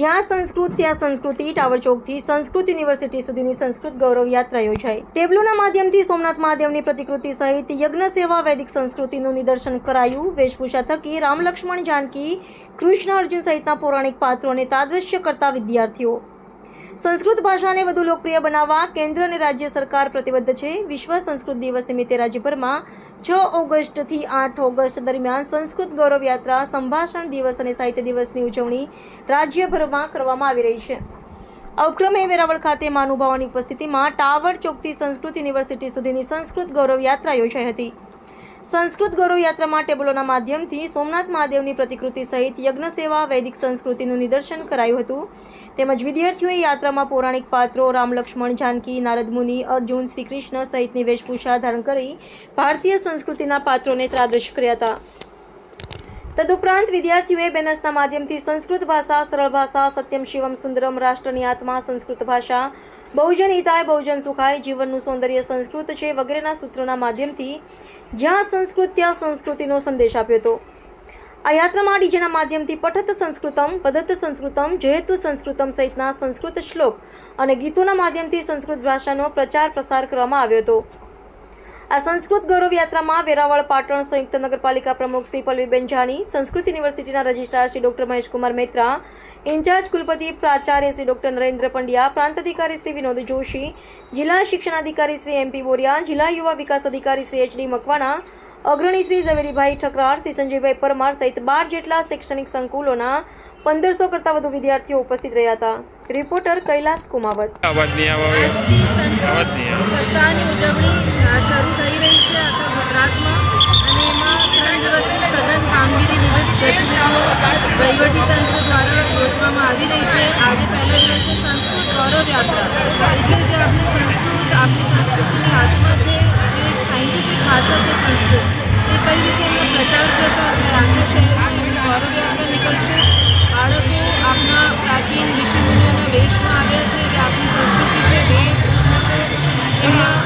જ્યાં સંસ્કૃત, ત્યાં સંસ્કૃતિ ટાવર ચોકથી સંસ્કૃત યુનિવર્સિટી સુધીની સંસ્કૃત ગૌરવ યાત્રા યોજાઈ. ટેબ્લોના માધ્યમથી સોમનાથ મહાદેવની પ્રતિકૃતિ સહિત યજ્ઞ સેવા, વૈદિક સંસ્કૃતિનું નિદર્શન કરાયું. વેશભૂષા થકી રામ લક્ષ્મણ જાનકી, કૃષ્ણ અર્જુન સહિતના પૌરાણિક પાત્રોને તાદ્રશ્ય કરતા વિદ્યાર્થીઓ. સંસ્કૃત ભાષાને વધુ લોકપ્રિય બનાવવા કેન્દ્ર અને રાજ્ય સરકાર પ્રતિબદ્ધ છે. વિશ્વ સંસ્કૃત દિવસ નિમિત્તે રાજ્યભરમાં છ ઓગસ્ટથી આઠ ઓગસ્ટ દરમિયાન સંસ્કૃત ગૌરવ યાત્રા, સંભાષણ દિવસ અને સાહિત્ય દિવસની ઉજવણી રાજ્યભરમાં કરવામાં આવી રહી છે. ઉપક્રમે વેરાવળ ખાતે મહાનુભાવોની ઉપસ્થિતિમાં ટાવર ચોકથી સંસ્કૃત યુનિવર્સિટી સુધીની સંસ્કૃત ગૌરવ યાત્રા યોજાઈ હતી. સંસ્કૃત ગૌરવ યાત્રામાં ટેબલોના માધ્યમથી સોમનાથ મહાદેવની પ્રતિકૃતિ સહિત યજ્ઞ સેવા, વૈદિક સંસ્કૃતિનું નિદર્શન કરાયું હતું. તેમજ વિદ્યાર્થીઓએ યાત્રામાં પૌરાણિક પાત્રો, રામ લક્ષ્મણ, જાનકી, નારદ મુનિ, અર્જુન શ્રી કૃષ્ણ સહિતની વેશભૂષા ધારણ કરી ભારતીય સંસ્કૃતિના પાત્રોને ત્રાદશ કર્યા હતા. તદુપરાંત વિદ્યાર્થીઓએ બેનર્સના માધ્યમથી સંસ્કૃત ભાષા, સરળ ભાષા, સત્યમ, શિવમ, સુંદરમ, રાષ્ટ્રની આત્મા, સંસ્કૃત ભાષા, બહુજન હિતાય, બહુજન સુખાય, જીવનનું સૌંદર્ય સંસ્કૃત છે વગેરેના સૂત્રોના માધ્યમથી જ્યાં સંસ્કૃત, ત્યાં સંસ્કૃતિનો સંદેશ આપ્યો હતો. આ યાત્રામાં ડીજેના માધ્યમથી પઠત સંસ્કૃતમ, પદત સંસ્કૃતમ, જયતુ સંસ્કૃતમ સહિતના સંસ્કૃત શ્લોક અને ગીતોના માધ્યમથી સંસ્કૃત ભાષાનો પ્રચાર પ્રસાર કરવામાં આવ્યો હતો. આ સંસ્કૃત ગૌરવ યાત્રામાં વેરાવળ પાટણ સંયુક્ત નગરપાલિકા પ્રમુખ શ્રી પલ્લવીબેન જાની સંસ્કૃત યુનિવર્સિટીના registrar Shri doctor Maheshkumar Mehtra, in-charge કુલપતિ પ્રાચાર્ય શ્રી ડોક્ટર નરેન્દ્ર પંડ્યા, પ્રાંત અધિકારી શ્રી વિનોદ જોશી, જિલ્લા શિક્ષણાધિકારી શ્રી એમપી બોરિયા, જિલ્લા યુવા વિકાસ અધિકારી શ્રી એચડી મકવાણા અગ્રણી શ્રી ઝવેરીભાઈ ઠકરાર શ્રી સંજયભાઈ પરમાર સહિત બાર જેટલા શૈક્ષણિક સંકુલોના પંદરસો કરતાં વધુ વિદ્યાર્થીઓ ઉપસ્થિત રહ્યા હતા. રિપોર્ટર કૈલાસ કુમાવત. આજથી સપ્તાહની ઉજવણી શરૂ થઈ રહી છે આખા ગુજરાતમાં. અને એમાં ત્રણ દિવસની સઘન કામગીરી વિવિધ ગતિવિધિઓ વહીવટીતંત્ર દ્વારા યોજવામાં આવી રહી છે. આજે પહેલા દિવસે સંસ્કૃત ગૌરવ યાત્રા. એટલે જે આપણી સંસ્કૃત આપણી સંસ્કૃતિની આત્મા છે પ્રાચીન ઋષિમુનિઓના વેશમાં આવ્યા છે